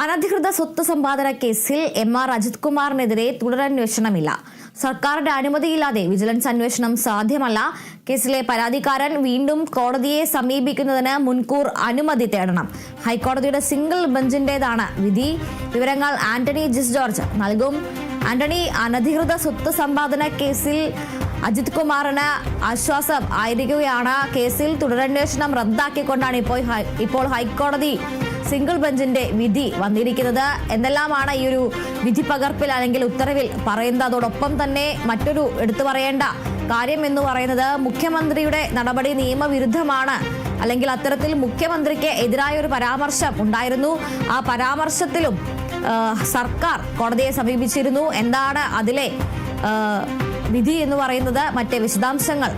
അനധികൃത സ്വത്ത് സമ്പാദന കേസിൽ എം ആർ അജിത് കുമാറിനെതിരെ തുടരന്വേഷണമില്ല. സർക്കാരിന്റെ അനുമതിയില്ലാതെ വിജിലൻസ് അന്വേഷണം സാധ്യമല്ല. കേസിലെ പരാതിക്കാരൻ വീണ്ടും കോടതിയെ സമീപിക്കുന്നതിന് മുൻകൂർ അനുമതി തേടണം. ഹൈക്കോടതിയുടെ സിംഗിൾ ബെഞ്ചിന്റേതാണ് വിധി. വിവരങ്ങൾ ആന്റണി ജിസ് ജോർജ് നൽകും. ആന്റണി അനധികൃത സ്വത്ത് സമ്പാദന കേസിൽ അജിത് കുമാറിന് ആശ്വാസം ആയിരിക്കുകയാണ്. കേസിൽ തുടരന്വേഷണം റദ്ദാക്കിക്കൊണ്ടാണ് ഇപ്പോൾ ഇപ്പോൾ ഹൈക്കോടതി സിംഗിൾ ബെഞ്ചിന്റെ വിധി വന്നിരിക്കുന്നത്. എന്തെല്ലാമാണ് ഈ ഒരു വിധി പകർപ്പിൽ അല്ലെങ്കിൽ ഉത്തരവിൽ പറയുന്നത്? അതോടൊപ്പം തന്നെ മറ്റൊരു എടുത്തു പറയേണ്ട കാര്യം എന്ന് പറയുന്നത് മുഖ്യമന്ത്രിയുടെ നടപടി നിയമവിരുദ്ധമാണ്. അല്ലെങ്കിൽ അത്തരത്തിൽ മുഖ്യമന്ത്രിക്ക് എതിരായ ഒരു പരാമർശം ഉണ്ടായിരുന്നു. ആ പരാമർശത്തിലും സർക്കാർ കോടതിയെ സമീപിച്ചിരുന്നു. എന്താണ് അതിലെ വിധി എന്ന് പറയുന്നത്? മറ്റേ വിശദാംശങ്ങൾ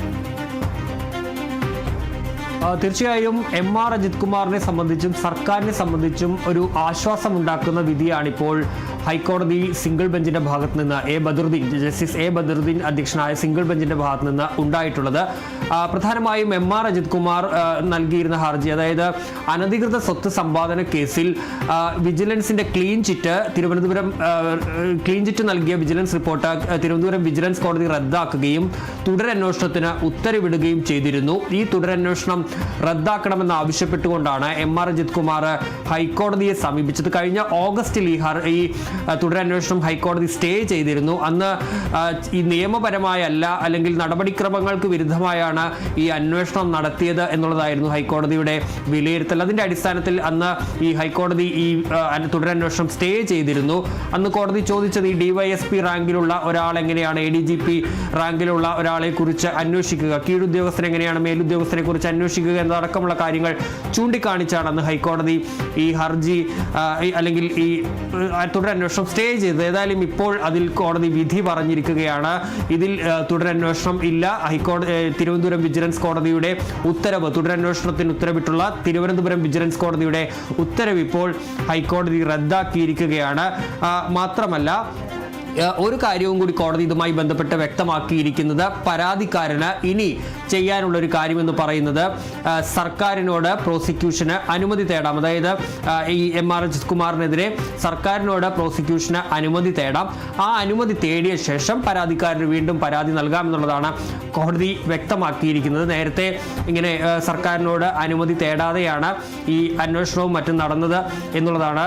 തീർച്ചയായും എം ആർ അജിത് കുമാറിനെ സംബന്ധിച്ചും സർക്കാരിനെ സംബന്ധിച്ചും ഒരു ആശ്വാസം ഉണ്ടാക്കുന്ന വിധിയാണിപ്പോൾ ഹൈക്കോടതി സിംഗിൾ ബെഞ്ചിന്റെ ഭാഗത്ത് നിന്ന് A Badaruddin justice A Badaruddin അധ്യക്ഷനായ സിംഗിൾ ബെഞ്ചിന്റെ ഭാഗത്ത് നിന്ന് ഉണ്ടായിട്ടുള്ളത്. പ്രധാനമായും എം ആർ അജിത് കുമാർ നൽകിയിരുന്ന ഹർജി. അതായത് അനധികൃത സ്വത്ത് സമ്പാദന കേസിൽ വിജിലൻസിന്റെ clean chit Thiruvananthapuram clean chit നൽകിയ വിജിലൻസ് റിപ്പോർട്ട് തിരുവനന്തപുരം വിജിലൻസ് കോടതി റദ്ദാക്കുകയും തുടരന്വേഷണത്തിന് ഉത്തരവിടുകയും ചെയ്തിരുന്നു. ഈ തുടരന്വേഷണം റദ്ദാക്കണമെന്ന് ആവശ്യപ്പെട്ടുകൊണ്ടാണ് എം ആർ അജിത് കുമാർ ഹൈക്കോടതിയെ സമീപിച്ചത്. കഴിഞ്ഞ ഓഗസ്റ്റിൽ ഈ ഈ തുടരന്വേഷണം ഹൈക്കോടതി സ്റ്റേ ചെയ്തിരുന്നു. അന്ന് ഈ നിയമപരമായല്ല അല്ലെങ്കിൽ നടപടിക്രമങ്ങൾക്ക് വിരുദ്ധമായാണ് ഈ അന്വേഷണം നടത്തിയത് എന്നുള്ളതായിരുന്നു ഹൈക്കോടതിയുടെ വിലയിരുത്തൽ. അതിന്റെ അടിസ്ഥാനത്തിൽ അന്ന് ഈ ഹൈക്കോടതി ഈ തുടരന്വേഷണം സ്റ്റേ ചെയ്തിരുന്നു. അന്ന് കോടതി ചോദിച്ചത് ഈ ഡിവൈഎസ്പി റാങ്കിലുള്ള ഒരാൾ എങ്ങനെയാണ് എ ഡി ജി പി റാങ്കിലുള്ള ഒരാളെ കുറിച്ച് അന്വേഷിക്കുക കീഴുദ്യോഗസ്ഥർ എങ്ങനെയാണ് മേലുദ്യോഗസ്ഥരെ കുറിച്ച് അന്വേഷിക്കുക എന്നതടക്കമുള്ള കാര്യങ്ങൾ ചൂണ്ടിക്കാണിച്ചാണ് അന്ന് ഹൈക്കോടതി ഈ ഹർജി അല്ലെങ്കിൽ ഈ തുടരന്വേഷണം സ്റ്റേ ചെയ്തത്. ഏതായാലും ഇപ്പോൾ അതിൽ കോടതി വിധി പറഞ്ഞിരിക്കുകയാണ്. ഇതിൽ തുടരന്വേഷണം ഇല്ല. ഹൈക്കോടതി ഏ, തിരുവനന്തപുരം വിജിലൻസ് കോടതിയുടെ ഉത്തരവ്. തുടരന്വേഷണത്തിന് ഉത്തരവിട്ടുള്ള തിരുവനന്തപുരം വിജിലൻസ് കോടതിയുടെ ഉത്തരവ് ഇപ്പോൾ ഹൈക്കോടതി റദ്ദാക്കിയിരിക്കുകയാണ്. മാത്രമല്ല ഒരു കാര്യവും കൂടി കോടതി ഇതുമായി ബന്ധപ്പെട്ട് വ്യക്തമാക്കിയിരിക്കുന്നത് പരാതിക്കാരന് ഇനി ചെയ്യാനുള്ള ഒരു കാര്യമെന്ന് പറയുന്നത് സർക്കാരിനോട് പ്രോസിക്യൂഷന് അനുമതി തേടാം. അതായത് ഈ എം ആർ എച്ച് കുമാറിനെതിരെ സർക്കാരിനോട് പ്രോസിക്യൂഷന് അനുമതി തേടാം. ആ അനുമതി തേടിയ ശേഷം പരാതിക്കാരന് വീണ്ടും പരാതി നൽകാം എന്നുള്ളതാണ് കോടതി വ്യക്തമാക്കിയിരിക്കുന്നത്. നേരത്തെ ഇങ്ങനെ സർക്കാരിനോട് അനുമതി തേടാതെയാണ് ഈ അന്വേഷണവും മറ്റും നടന്നത് എന്നുള്ളതാണ്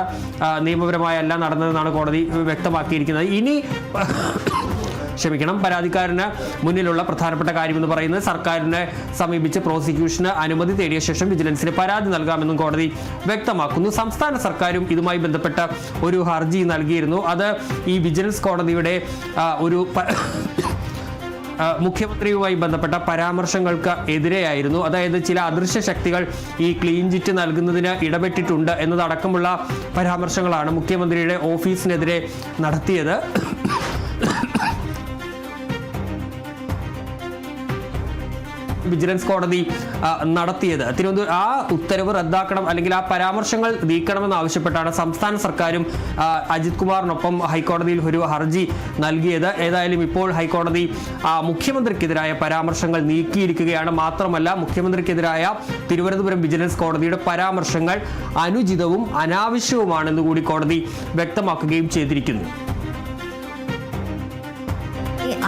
നിയമപരമായല്ല നടന്നതെന്നാണ് കോടതി വ്യക്തമാക്കിയിരിക്കുന്നത്. ഇനി ക്ഷമിക്കണം. പരാതിക്കാരന് മുന്നിലുള്ള പ്രധാനപ്പെട്ട കാര്യമെന്ന് പറയുന്നത് സർക്കാരിനെ സമീപിച്ച് പ്രോസിക്യൂഷന് അനുമതി തേടിയ ശേഷം വിജിലൻസിന് പരാതി നൽകാമെന്നും കോടതി വ്യക്തമാക്കുന്നു. സംസ്ഥാന സർക്കാരും ഇതുമായി ബന്ധപ്പെട്ട ഒരു ഹർജി നൽകിയിരുന്നു. അത് ഈ വിജിലൻസ് കോടതിയുടെ ഒരു മുഖ്യമന്ത്രിയുമായി ബന്ധപ്പെട്ട പരാമർശങ്ങൾക്ക് എതിരെയായിരുന്നു. അതായത് ചില അദൃശ്യ ശക്തികൾ ഈ ക്ലീൻ ചിറ്റ് നൽകുന്നതിന് ഇടപെട്ടിട്ടുണ്ട് എന്നതടക്കമുള്ള പരാമർശങ്ങളാണ് മുഖ്യമന്ത്രിയുടെ ഓഫീസിനെതിരെ നടത്തിയത്. വിജിലൻസ് കോടതി നടത്തിയത്. തിരുവനന്തപുരം ആ ഉത്തരവ് റദ്ദാക്കണം അല്ലെങ്കിൽ ആ പരാമർശങ്ങൾ നീക്കണമെന്ന് ആവശ്യപ്പെട്ടാണ് സംസ്ഥാന സർക്കാരും അജിത് കുമാറിനൊപ്പം ഹൈക്കോടതിയിൽ ഒരു ഹർജി നൽകിയത്. ഏതായാലും ഇപ്പോൾ ഹൈക്കോടതി മുഖ്യമന്ത്രിക്കെതിരായ പരാമർശങ്ങൾ നീക്കിയിരിക്കുകയാണ്. മാത്രമല്ല മുഖ്യമന്ത്രിക്കെതിരായ തിരുവനന്തപുരം വിജിലൻസ് കോടതിയുടെ പരാമർശങ്ങൾ അനുചിതവും അനാവശ്യവുമാണെന്ന് കൂടി കോടതി വ്യക്തമാക്കുകയും ചെയ്തിരിക്കുന്നു.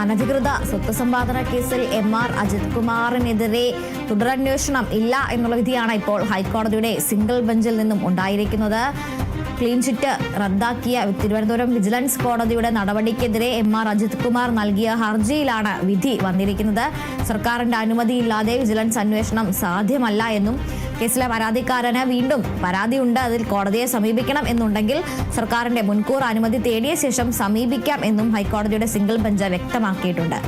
അനധികൃത സ്വത്ത് സമ്പാദന കേസിൽ എം ആർ അജിത് കുമാറിനെതിരെ തുടരന്വേഷണം ഇല്ല എന്നുള്ള വിധിയാണ് ഇപ്പോൾ ഹൈക്കോടതിയുടെ സിംഗിൾ ബെഞ്ചിൽ നിന്നും ഉണ്ടായിരിക്കുന്നത്. ക്ലീൻ ചിറ്റ് റദ്ദാക്കിയ തിരുവനന്തപുരം വിജിലൻസ് കോടതിയുടെ നടപടിക്കെതിരെ എം ആർ അജിത് കുമാർ നൽകിയ ഹർജിയിലാണ് വിധി വന്നിരിക്കുന്നത്. സർക്കാരിന്റെ അനുമതിയില്ലാതെ വിജിലൻസ് അന്വേഷണം സാധ്യമല്ല എന്നും കേസിലെ പരാതിക്കാരന് വീണ്ടും പരാതിയുണ്ട്. അതിൽ കോടതിയെ സമീപിക്കണം എന്നുണ്ടെങ്കിൽ സർക്കാരിന്റെ മുൻകൂർ അനുമതി തേടിയ ശേഷം സമീപിക്കാം എന്നും ഹൈക്കോടതിയുടെ സിംഗിൾ ബെഞ്ച് വ്യക്തമാക്കിയിട്ടുണ്ട്.